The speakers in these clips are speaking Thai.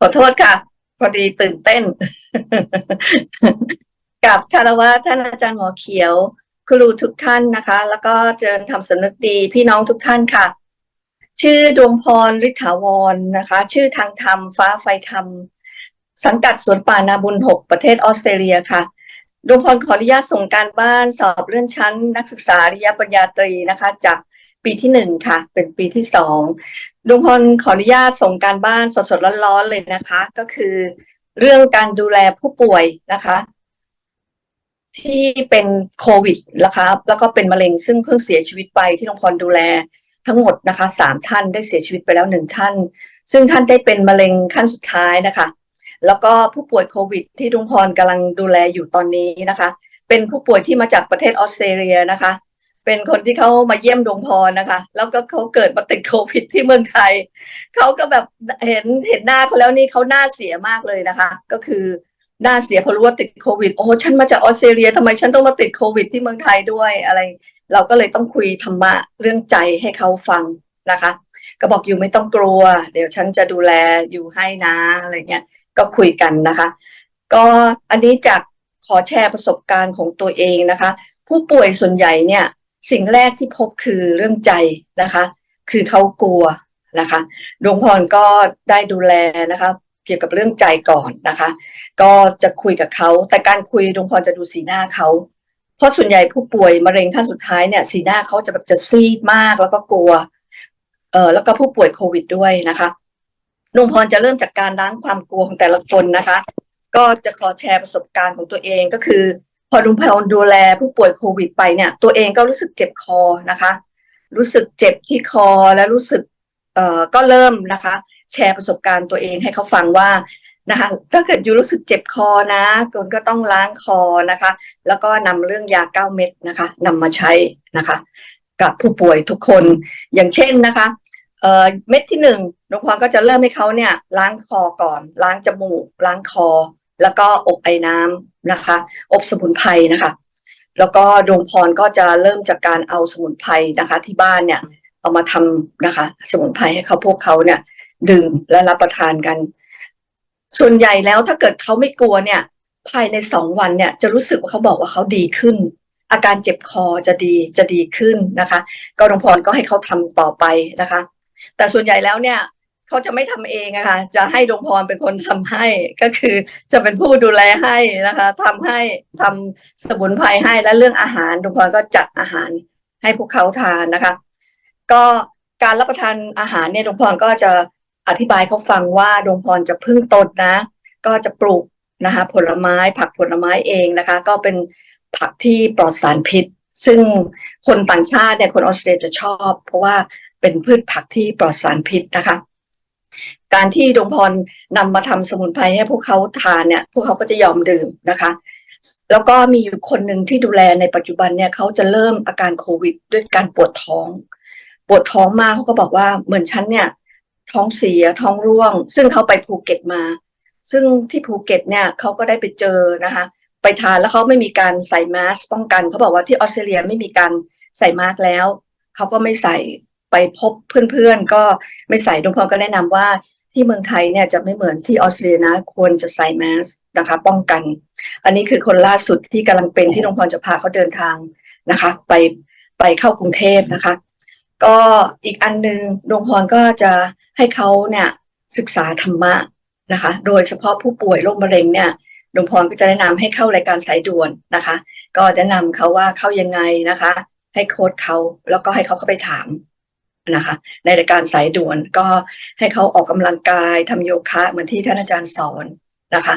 ขอโทษค่ะ พอดีตื่นเต้น กับคารวะท่านอาจารย์หมอเขียว ครูทุกท่านนะคะ แล้วก็เจริญทำสำนึกดีพี่น้องทุกท่านค่ะ ชื่อดวงพรฤทธาวรนะคะ ชื่อทางธรรม ฟ้าไฟธรรม สังกัดสวนป่านาบุญหกประเทศออสเตรเลียค่ะดวงพรขออนุญาตส่งการบ้านสอบเลื่อนชั้น นักศึกษาระยปริญญาตรีนะคะ จาก ปีที่หนึ่งค่ะ เป็นปีที่สองดวงพรขออนุญาตส่งการบ้านสดๆร้อนๆเลยนะคะ ก็คือ เรื่องการดูแลผู้ป่วยนะคะ ที่เป็นโควิดนะคะแล้วก็เป็นมะเร็งซึ่งเพิ่งเสียชีวิตไปที่ดวงพรดูแลทั้งหมดนะคะสามท่านได้เสียชีวิตไปแล้วหนึ่งท่าน ซึ่งท่านได้เป็นมะเร็งขั้นสุดท้ายนะคะ แล้วก็ผู้ป่วยโควิด ที่ดวงพรกำลังดูแลอยู่ตอนนี้นะคะ เป็นผู้ป่วยที่มาจากประเทศออสเตรเลียนะคะ เป็นคนที่เขามาเยี่ยมดวงพรนะคะ แล้วก็เขาเกิดมาติดโควิดที่เมืองไทยเขาก็แบบเห็นเห็นหน้าเขาแล้วนี่เขาหน้าเสียมากเลยนะคะ ก็คือหน้าเสียเพราะรู้ว่าติดโควิดโอ้ฉันมาจากออสเตรเลียทำไมฉันต้องมาติดโควิดที่เมืองไทยด้วยอะไร เราก็เลยต้องคุยธรรมะเรื่องใจให้เขาฟังนะคะ ก็บอกอยู่ไม่ต้องกลัว เดี๋ยวฉันจะดูแลอยู่ให้นะอะไรเงี้ยก็คุยกันนะคะ ก็อันนี้จากขอแชร์ประสบการณ์ของตัวเองนะคะ ผู้ป่วยส่วนใหญ่เนี่ย สิ่งแรกที่พบคือเรื่องใจนะคะ คือเขากลัวนะคะดวงพรก็ได้ดูแลนะคะเกี่ยวกับเรื่องใจก่อนนะคะ ก็จะคุยกับเขาแต่การคุยดวงพรจะดูสีหน้าเขาเพราะส่วนใหญ่ผู้ป่วยมะเร็งขั้นสุดท้ายเนี่ยสีหน้าเขาจะแบบจะซีดมากแล้วก็กลัวเออแล้วก็ผู้ป่วยโควิดด้วยนะคะดวงพรจะเริ่มจากการล้างความกลัวของแต่ละคนนะคะ ก็จะขอแชร์ประสบการณ์ของตัวเองก็คือ พอดวงพรดูแลผู้ป่วยโควิดไปเนี่ย ตัวเองก็รู้สึกเจ็บคอนะคะ รู้สึกเจ็บที่คอและรู้สึกเอ่อก็เริ่มนะคะ แชร์ประสบการณ์ตัวเองให้เขาฟังว่านะคะถ้าเกิดอยู่รู้สึกเจ็บคอนะคนก็ต้องล้างคอนะคะ แล้วก็นำเรื่องยาเก้าเม็ดนะคะนำมาใช้นะคะ กับผู้ป่วยทุกคนอย่างเช่นนะคะเอ่อเม็ดที่หนึ่งดวงพรก็จะเริ่มให้เขาเนี่ยล้างคอก่อน ล้างจมูก ล้างคอ แล้วก็อบไอ้น้ำนะคะ อบสมุนไพรนะคะ แล้วก็ดวงพรก็จะเริ่มจากการเอาสมุนไพรนะคะ ที่บ้านเนี่ยเอามาทำนะคะ สมุนไพรให้เขาพวกเขาเนี่ย ดื่มและรับประทานกัน ส่วนใหญ่แล้วถ้าเกิดเขาไม่กลัวเนี่ย ภายในสองวันเนี่ย จะรู้สึกว่าเขาบอกว่าเขาดีขึ้น อาการเจ็บคอจะดีจะดีขึ้นนะคะ ก็ดวงพรก็ให้เขาทำต่อไปนะคะ แต่ส่วนใหญ่แล้วเนี่ย เขาจะไม่ทำเองอะค่ะ จะให้ดวงพรเป็นคนทำให้ ก็คือจะเป็นผู้ดูแลให้นะคะทำให้ทำสมุนไพรให้และเรื่องอาหารดวงพรก็จัดอาหารให้พวกเขาทานนะคะ ก็การรับประทานอาหารเนี่ยดวงพรก็จะอธิบายเขาฟังว่าดวงพรจะพึ่งตนนะ ก็จะปลูกนะคะ ผลไม้ผักผลไม้เองนะคะ ก็เป็นผักที่ปลอดสารพิษ ซึ่งคนต่างชาติเนี่ยคนออสเตรเลียจะชอบ เพราะว่าเป็นพืชผักที่ปลอดสารพิษนะคะ การที่ดวงพรนำมาทำสมุนไพรให้พวกเขาทานเนี่ย พวกเขาก็จะยอมดื่มนะคะ แล้วก็มีอยู่คนหนึ่งที่ดูแลในปัจจุบันเนี่ยเขาจะเริ่มอาการโควิด ด้วยการปวดท้อง ปวดท้องมากเขาก็บอกว่าเหมือนฉันเนี่ย ท้องเสียท้องร่วง ซึ่งเขาไปภูเก็ตมา ซึ่งที่ภูเก็ตเนี่ยเขาก็ได้ไปเจอนะคะ ไปทานแล้วเขาไม่มีการใส่มาสก์ป้องกันเขาบอกว่าที่ออสเตรเลียไม่มีการใส่มาสก์แล้วเขาก็ไม่ใส่ ไปพบเพื่อนๆ ก็ไม่ใส่ดวงพรก็แนะนำว่าที่เมืองไทยเนี่ยจะไม่เหมือนที่ออสเตรเลียนะควรจะใส่มาสก์นะคะ ป้องกัน อันนี้คือคนล่าสุดที่กำลังเป็นที่ดวงพรจะพาเขาเดินทางนะคะ ไปไปเข้ากรุงเทพนะคะ ก็อีกอันหนึงดวงพรก็จะให้เขาเนี่ยศึกษาธรรมะนะคะ โดยเฉพาะผู้ป่วยโรคมะเร็งเนี่ยดวงพรก็จะแนะนำให้เข้ารายการสายด่วนนะคะ ก็แนะนำเขาว่าเข้ายังไงนะคะ ให้โค้ดเขาแล้วก็ให้เขาเข้าไปถาม นะคะ ในรายการสายด่วนก็ให้เขาออกกำลังกายทำโยคะเหมือนที่ท่านอาจารย์สอนนะคะ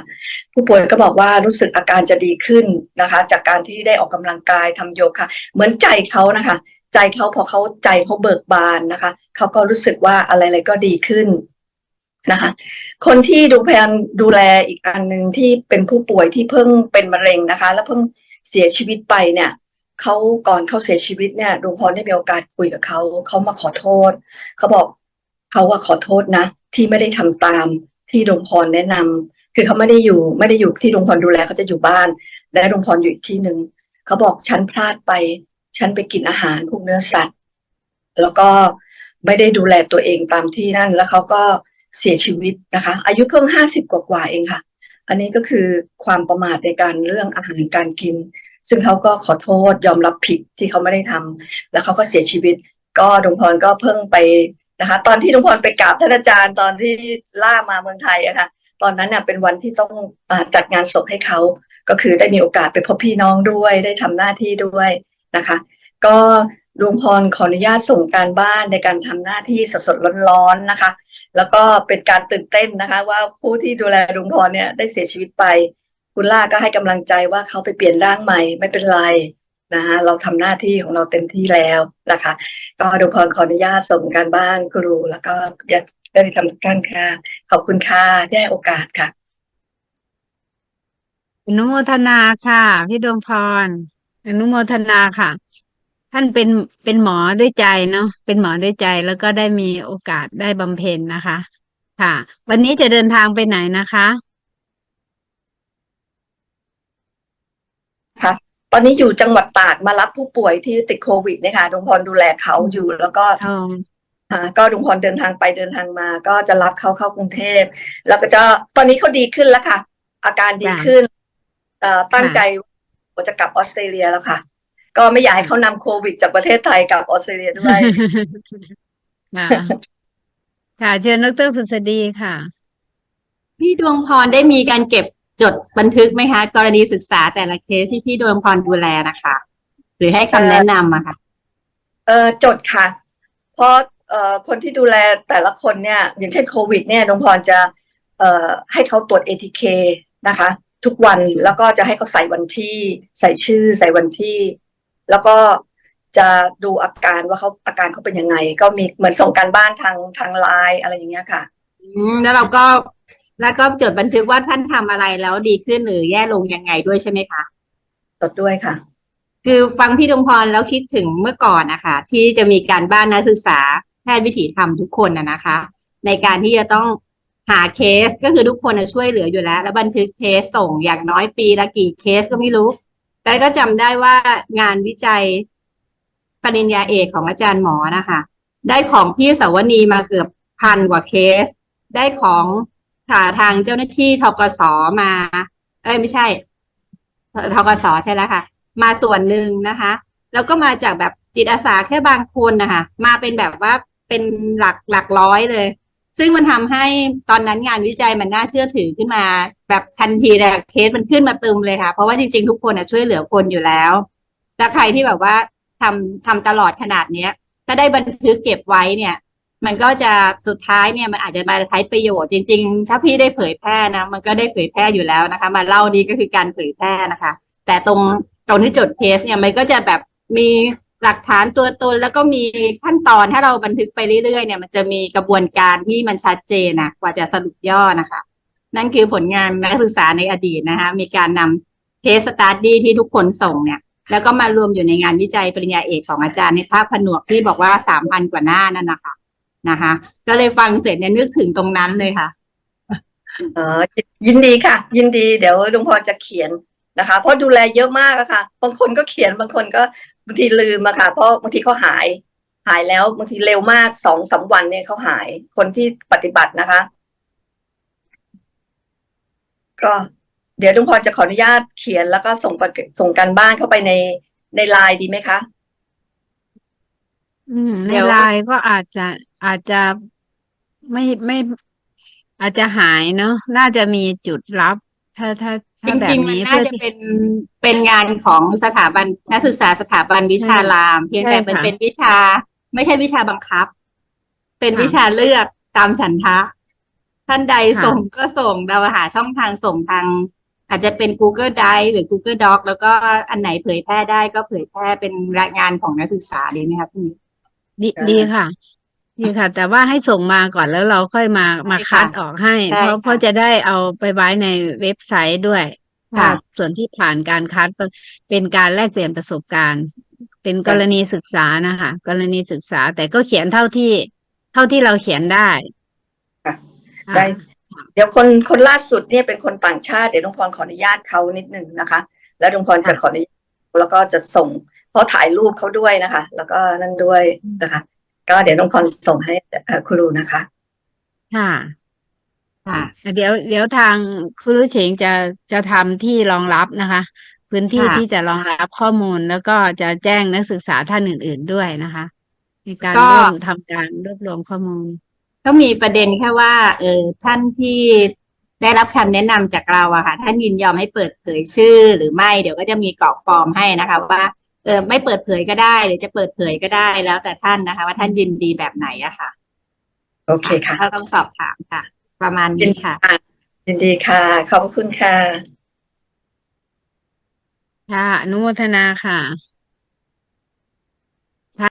ผู้ป่วยก็บอกว่ารู้สึกอาการจะดีขึ้นนะคะ จากการที่ได้ออกกำลังกายทำโยคะ เหมือนใจเขานะคะ ใจเขาพอเขาใจเขาเบิกบานนะคะเขาก็รู้สึกว่าอะไรๆก็ดีขึ้นนะคะ คนที่ดูพยายามดูแลอีกอันหนึ่งที่เป็นผู้ป่วยที่เพิ่งเป็นมะเร็งนะคะ แล้วเพิ่งเสียชีวิตไปเนี่ย เขาก่อนเขาเสียชีวิตเนี่ยดวงพรได้มีโอกาสคุยกับเขาเขามาขอโทษเขาบอกเขาว่าขอโทษนะ ที่ไม่ได้ทำตามที่ดวงพรแนะนำคือเขาไม่ได้อยู่ไม่ได้อยู่ที่ดวงพรดูแลเขาจะอยู่บ้าน และดวงพรอยู่อีกที่หนึ่งเขาบอกฉันพลาดไป ฉันไปกินอาหารพวกเนื้อสัตว์ แล้วก็ไม่ได้ดูแลตัวเองตามที่นั่น แล้วเขาก็เสียชีวิตนะคะ อายุเพิ่งห้าสิบกว่าๆเองค่ะ อันนี้ก็คือความประมาทในการเรื่องอาหารการกิน ซึ่งเขาก็ขอโทษยอมรับผิดที่เขาไม่ได้ทำแล้วเขาก็เสียชีวิต ก็ดวงพรก็เพิ่งไปนะคะ ตอนที่ดวงพรไปกราบท่านอาจารย์ตอนที่ล่ามาเมืองไทยอะค่ะตอนนั้นเน่ะเป็นวันที่ต้องอจัดงานศพให้เขา ก็คือได้มีโอกาสไปพบพี่น้องด้วยได้ทำหน้าที่ด้วยนะคะ ก็ดวงพรขออนุญาตส่งการบ้านในการทำหน้าที่สดๆร้อนๆนะคะ แล้วก็เป็นการตื่นเต้นนะคะ ว่าผู้ที่ดูแลดวงพรเนี่ยได้เสียชีวิตไป คุณล่าก็ให้กำลังใจว่าเขาไปเปลี่ยนร่างใหม่ไม่เป็นไรนะคะเราทำหน้าที่ของเราเต็มที่แล้วนะคะ ก็ดวงพรขออนุญาตส่งการบ้านครู แล้วก็ได้ทำการค่ะขอบคุณค่ะที่ให้โอกาสค่ะอนุโมทนาค่ะพี่ดวงพรอนุโมทนาค่ะ ท่านเป็นเป็นหมอด้วยใจเนาะเป็นหมอด้วยใจแล้วก็ได้มีโอกาสได้บำเพ็ญนะคะ ค่ะ วันนี้จะเดินทางไปไหนนะคะ ค่ะ ตอนนี้อยู่จังหวัดตากมารับผู้ป่วยที่ติดโควิดเนะคะดวงพรดูแลเขาอยู่แล้วก็อ๋ออ่าก็ดวงพรเดินทางไปเดินทางมา ก็จะรับเขาเข้ากรุงเทพแล้วก็จะตอนนี้เขาดีขึ้นแล้วค่ะ อาการดีขึ้นเอ่อตั้งใจว่าจะกลับออสเตรเลียแล้วค่ะ ก็ไม่อยากให้เขานำโควิด จากประเทศไทยกลับออสเตรเลียด้วยค่ะค่ะเชิญดรสุษฎีค่ะ พี่ดวงพรได้มีการเก็บ จดบันทึกไหมคะ กรณีศึกษาแต่ละเคสที่พี่ดวงพรดูแลนะคะ หรือให้คำแนะนำอะค่ะ เออจดค่ะ เพราะเอ่อคนที่ดูแลแต่ละคนเนี่ย อย่างเช่นโควิด เนี่ยดวงพรจะเอ่อให้เขาตรวจ ATK นะคะ ทุกวันแล้วก็จะให้เขาใส่วันที่ใส่ชื่อใส่วันที่ แล้วก็จะดูอาการว่าเขาอาการเขาเป็นยังไง ก็มีเหมือนส่งการบ้านทางทางไลน์อะไรอย่างเงี้ยค่ะ อืมแล้วเราก็ แล้วก็จดบันทึกว่าท่านทำอะไรแล้วดีขึ้นหรือแย่ลงยังไงด้วยใช่ไหมคะจดด้วยค่ะ คือฟังพี่ดวงพรแล้วคิดถึงเมื่อก่อนนะคะที่จะมีการบ้านนักศึกษาแพทย์วิถีธรรมทุกคนนะนะคะ ในการที่จะต้องหาเคสก็คือทุกคนน่ะช่วยเหลืออยู่แล้ว แล้วบันทึกเคสส่งอย่างน้อยปีละกี่เคสก็ไม่รู้ แต่ก็จำได้ว่างานวิจัยปริญญาเอกของอาจารย์หมอนะคะ ได้ของพี่สาวนีมาเกือบพันกว่าเคส ได้ของ หาทางเจ้าหน้าที่ทกสมา เอ้ยไม่ใช่ทกสใช่แล้วค่ะ มาส่วนหนึ่งนะคะ แล้วก็มาจากแบบจิตอาสาแค่บางคนนะคะมาเป็นแบบว่าเป็นหลักหลักร้อยเลย ซึ่งมันทำให้ตอนนั้นงานวิจัยมันน่าเชื่อถือขึ้นมา แบบทันทีเลยเคสมันขึ้นมาตึมเลยค่ะ เพราะว่าจริงๆทุกคนช่วยเหลือคนอยู่แล้วแล้วใครที่แบบว่าทำทำตลอดขนาดเนี้ย ถ้าได้บันทึกเก็บไว้เนี่ย มันก็จะสุดท้ายเนี่ยมันอาจจะมาใช้ประโยชน์จริง ๆ ถ้าพี่ได้เผยแพร่นะ มันก็ได้เผยแพร่อยู่แล้วนะคะ มาเล่านี้ก็คือการเผยแพร่นะคะ แต่ตรงตรงที่จดเคสเนี่ยมันก็จะแบบมีหลักฐานตัวตนแล้วก็มีขั้นตอนถ้าเราบันทึกไปเรื่อยๆเนี่ยมันจะมีกระบวนการที่มันชัดเจนนะกว่าจะสรุปย่อนะคะ นั่นคือผลงานนักศึกษาในอดีตนะคะ มีการนำเคสสตาร์ดี้ที่ทุกคนส่งเนี่ย แล้วก็มารวมอยู่ในงานวิจัยปริญญาเอกของอาจารย์ในภาคผนวกที่บอกว่าสามพันกว่าหน้านั่นนะคะ นะคะ ก็เลยฟังเสร็จเนี่ยนึกถึงตรงนั้นเลยค่ะเออยินดีค่ะ ยินดีเดี๋ยวดวงพรจะเขียนนะคะ เพราะดูแลเยอะมากอะค่ะ บางคนก็เขียนบางคนก็บางทีลืมอะค่ะ เพราะบางทีเขาหาย หายแล้วบางทีเร็วมากสองสามวันเนี่ยเขาหาย คนที่ปฏิบัตินะคะ ก็เดี๋ยวดวงพรจะขออนุญาตเขียนแล้วก็ส่งส่งการบ้านเข้าไปในในไลน์ดีไหมคะ อืมในเดี๋ยว ไลน์ก็อาจจะอาจจะไม่ไม่ อาจจะหายเนาะน่าจะมีจุดลับ ถ้าถ้าจถ้าแบริบงๆ มันนี้น่าเพื่อจะที่ เป็นเป็นงานของสถาบันนักศึกษาสถาบันวิชาราม เพียงแต่ใช่มันค่ะ เป็นวิชา ไม่ใช่วิชาบังคับ เป็นค่ะ วิชาเลือกตามฉันทะ ท่านใดค่ะ ส่งก็ส่งเราหาช่องทางส่งทาง อาจจะเป็น Google Drive หรือ Google Doc แล้วก็อันไหนเผยแพร่ได้ก็เผยแพร่เป็นรายงานของนักศึกษาดีไหมครับพี่ดี อ่าดีค่ะ ดีค่ะ แต่ว่าให้ส่งมาก่อนแล้วเราค่อยมามาใช่คัดค่ะออกให้ ใช่เพราะค่ะ เพราะจะได้เอาไปไว้ในเว็บไซต์ด้วยค่ะว่าส่วนที่ผ่านการคัดเป็นการแลกเปลี่ยนประสบการณ์ เป็นกรณีศึกษานะคะ กรณีศึกษาแต่ก็เขียนเท่าที่ เท่าที่เราเขียนได้ค่ะ อ่า ได้เดี๋ยวคนคนล่าสุดเนี่ยเป็นคนต่างชาติเดี๋ยวดวงพรขออนุญาตเขานิดหนึ่งนะคะ แล้วดวงพรจะขออนุญาตแล้วก็จะส่ง เพราะถ่ายรูปเขาด้วยนะคะ แล้วก็นั่นด้วยนะคะ ก็เดี๋ยวดวงพรส่งให้เอ่อครูนะคะ ค่ะ ค่ะ เดี๋ยวเดี๋ยวทางครูรุเชงจะจะทำที่รองรับนะคะ พื้นที่ค่ะที่จะรองรับข้อมูลแล้วก็จะแจ้งนักศึกษาท่านอื่น ๆด้วยนะคะในการก็ร่วมทำการรวบรวมข้อมูล ก็มีประเด็นแค่ว่า เออท่านที่ได้รับคำแนะนำจากเราอะค่ะ ท่านยินยอมให้เปิดเผยชื่อหรือไม่เดี๋ยวก็จะมีกรอกฟอร์มให้นะคะ ว่า เออไม่เปิดเผยก็ได้ หรือจะเปิดเผยก็ได้แล้วแต่ท่านนะคะ ว่าท่านยินดีแบบไหนอะค่ะ โอเคค่ะก็ต้องสอบถามค่ะ ประมาณยินนี้ดีค่ะค่ะ ยินดีค่ะ ขอบพระคุณค่ะ ค่ะอนุโมทนาค่ะ